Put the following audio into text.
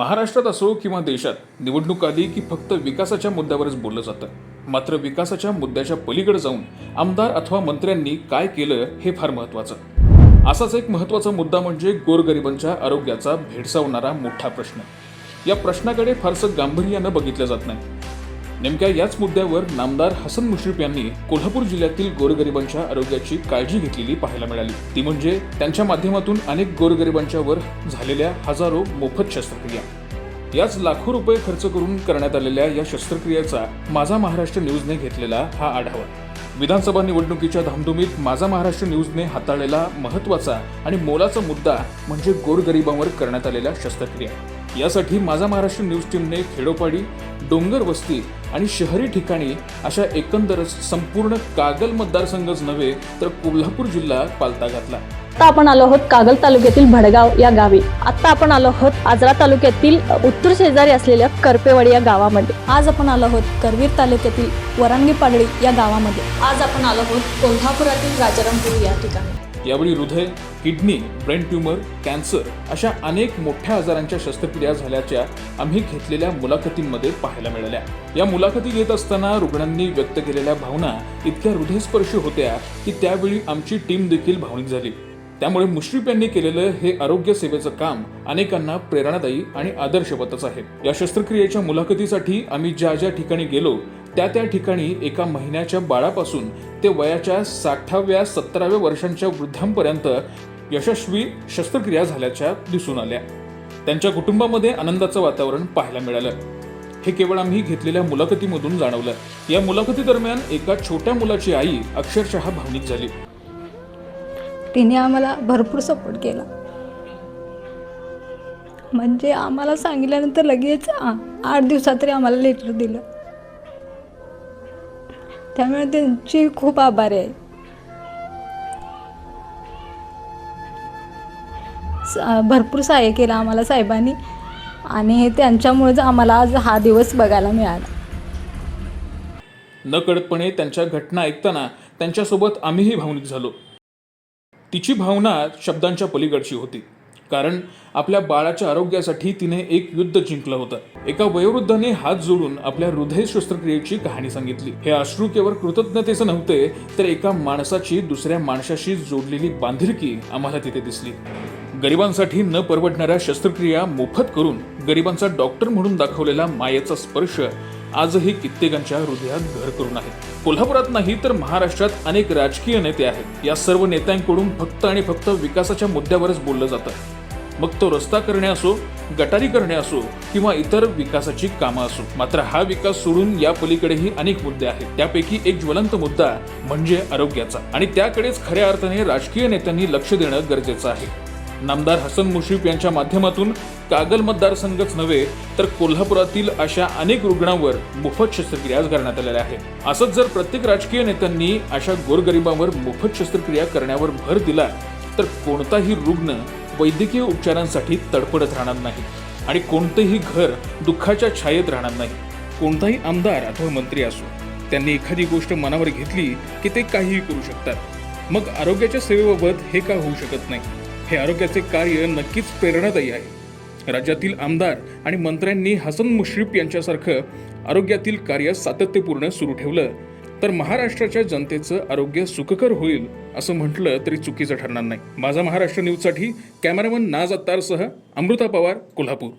महाराष्ट्रात असो किंवा देशात निवडणूक आली की फक्त विकासाच्या मुद्द्यावरच बोललं जातं. मात्र विकासाच्या मुद्द्याच्या पलीकडे जाऊन आमदार अथवा मंत्र्यांनी काय केलं हे फार महत्वाचं असाच एक महत्त्वाचा मुद्दा म्हणजे गोरगरिबांच्या आरोग्याचा भेडसावणारा मोठा प्रश्न. या प्रश्नाकडे फारसं गांभीर्यानं बघितलं जात नाही. नेमक्या याच मुद्द्यावर नामदार हसन मुश्रीफ यांनी कोल्हापूर जिल्ह्यातील गोरगरिबांच्या आरोग्याची काळजी घेतलेली पाहायला मिळाली. ती म्हणजे त्यांच्या माध्यमातून अनेक गोरगरिबांच्या वर झालेल्या हजारो मोफत शस्त्रक्रिया. याच लाखो रुपये खर्च करून करण्यात आलेल्या या शस्त्रक्रियेचा माझा महाराष्ट्र न्यूजने घेतलेला हा आढावा. विधानसभा निवडणुकीच्या धामधुमीत माझा महाराष्ट्र न्यूजने हाताळलेला महत्त्वाचा आणि मोलाचा मुद्दा म्हणजे गोरगरिबांवर करण्यात आलेल्या शस्त्रक्रिया. यासाठी माझा महाराष्ट्र न्यूज टीमने खेडोपाडी डोंगर वस्ती आणि शहरी ठिकाणी अशा एकंदरच संपूर्ण कागल मतदारसंघच नव्हे तर कोल्हापूर जिल्हा पालता घातला. आता आपण आलो आहोत कागल तालुक्यातील भडगाव या गावी. आता आपण आलो आहोत आजरा तालुक्यातील उत्तर शेजारी असलेल्या करपेवाडी या गावामध्ये. आज आपण आलो आहोत करवीर तालुक्यातील वरांगी पाडळी या गावामध्ये. आज आपण आलो आहोत कोल्हापुरातील राजारामपूर या ठिकाणी. यावेळी हृदय किडनी ब्रेन ट्यूमर कॅन्सर अशा अनेक मोठ्या आजारांच्या शस्त्रक्रिया झाल्याच्या आम्ही घेतलेल्या मुलाखतींमध्ये पाहायला मिळाल्या. या मुलाखती घेत असताना रुग्णांनी व्यक्त केलेल्या भावना इतक्या हृदयस्पर्शी होत्या की त्यावेळी आमची टीम देखील भावनिक झाली. त्यामुळे मुश्रीफ यांनी केलेलं हे आरोग्य सेवेचं काम अनेकांना प्रेरणादायी आणि आदर्शवतच आहे. या शस्त्रक्रियेच्या मुलाखतीसाठी आम्ही ज्या ज्या ठिकाणी गेलो त्या त्या ठिकाणी एका महिन्याच्या बाळापासून ते वयाच्या साठाव्या सत्तराव्या वर्षांच्या वृद्धांपर्यंत यशस्वी शस्त्रक्रिया झाल्याच्या दिसून आल्या. त्यांच्या कुटुंबामध्ये आनंदाचं वातावरण पाहायला मिळालं. हे केवळ आम्ही घेतलेल्या मुलाखतीमधून जाणवलं. या मुलाखती दरम्यान एका छोट्या मुलाची आई अक्षरशः भावनिक झाली. तिने आम्हाला भरपूर सपोर्ट केला. म्हणजे आम्हाला सांगितल्यानंतर लगेच आ- आठ दिवसात तरी आम्हाला लेटर दिलं. त्यामुळे त्यांची खूप आभारी आहे भरपूर सहाय्य केलं आम्हाला साहेबांनी आणि त्यांच्यामुळेच आम्हाला आज हा दिवस बघायला मिळाला. नकळतपणे त्यांच्या घटना ऐकताना त्यांच्यासोबत आम्हीही भावनिक झालो. तिची भावना शब्दांच्या पलीकडची होती. कारण आपल्या बाळाच्या आरोग्यासाठी तिने एक युद्ध जिंकलं होतं. एका वयोवृद्धाने हात जोडून आपल्या हृदय शस्त्रक्रियेची कहाणी सांगितली. हे अश्रू केवळ कृतज्ञतेचं नव्हते तर एका माणसाची दुसऱ्या माणसाशी जोडलेली बांधिलकी आम्हाला तिथे दिसली. गरिबांसाठी न परवडणाऱ्या शस्त्रक्रिया मोफत करून गरिबांचा डॉक्टर म्हणून दाखवलेला मायेचा स्पर्श आजही कित्येकांच्या हृदयात घर करून आहे. कोल्हापुरात नाही तर महाराष्ट्रात अनेक राजकीय नेते आहेत. या सर्व नेत्यांकडून फक्त आणि फक्त विकासाच्या मुद्द्यावरच बोललं जातं. मग तो रस्ता करणे असो गटारी करणे असो किंवा इतर विकासाची कामं असो. मात्र हा विकास सोडून या पलीकडेही अनेक मुद्दे आहेत. त्यापैकी एक ज्वलंत मुद्दा म्हणजे आरोग्याचा. आणि त्याकडेच खऱ्या अर्थाने राजकीय नेत्यांनी लक्ष देणं गरजेचं आहे. नामदार हसन मुश्रीफ यांच्या माध्यमातून कागल मतदारसंघच नव्हे तर कोल्हापुरातील अशा अनेक रुग्णांवर मोफत शस्त्रक्रिया करण्यात आलेल्या आहेत. असंच जर प्रत्येक राजकीय नेत्यांनी अशा गोरगरिबांवर मोफत शस्त्रक्रिया करण्यावर भर दिला तर कोणताही रुग्ण वैद्यकीय उपचारांसाठी तडफडत राहणार नाही आणि कोणतेही घर दुःखाच्या छायेत राहणार नाही. कोणताही आमदार अथवा मंत्री असो त्यांनी एखादी गोष्ट मनावर घेतली की ते काहीही करू शकतात. मग आरोग्याच्या सेवेबाबत हे का होऊ शकत नाही? हे आरोग्याचे कार्य नक्कीच प्रेरणादायी आहे. राज्यातील आमदार आणि मंत्र्यांनी हसन मुश्रीफ यांच्यासारखं आरोग्यातील कार्य सातत्यपूर्ण सुरू ठेवलं तर महाराष्ट्राच्या जनतेचं आरोग्य सुखकर होईल असं म्हटलं तरी चुकीचं ठरणार नाही. माझा महाराष्ट्र न्यूजसाठी कॅमेरामन नाज अत्तारसह अमृता पवार कोल्हापूर.